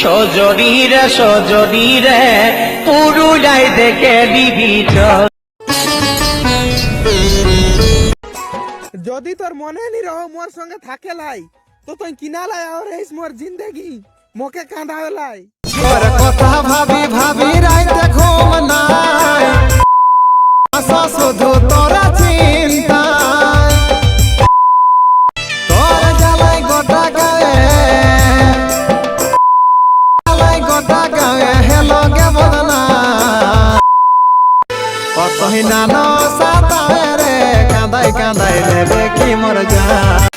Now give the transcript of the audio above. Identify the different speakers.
Speaker 1: সজনীরে সজনীরে পুরুলাই দেখে বিবিধ
Speaker 2: যদি তোর মনে নি রহ মোর সঙ্গে থাকে লাই। তো তুই কিনা লাই আর এই মোর জিন্দেগি। মোকে কাঁদা লাই
Speaker 3: তোর কথা ভাবি কতই নানো সাতায় রে কাঁদাই কাঁদাই দেবে কি মর যা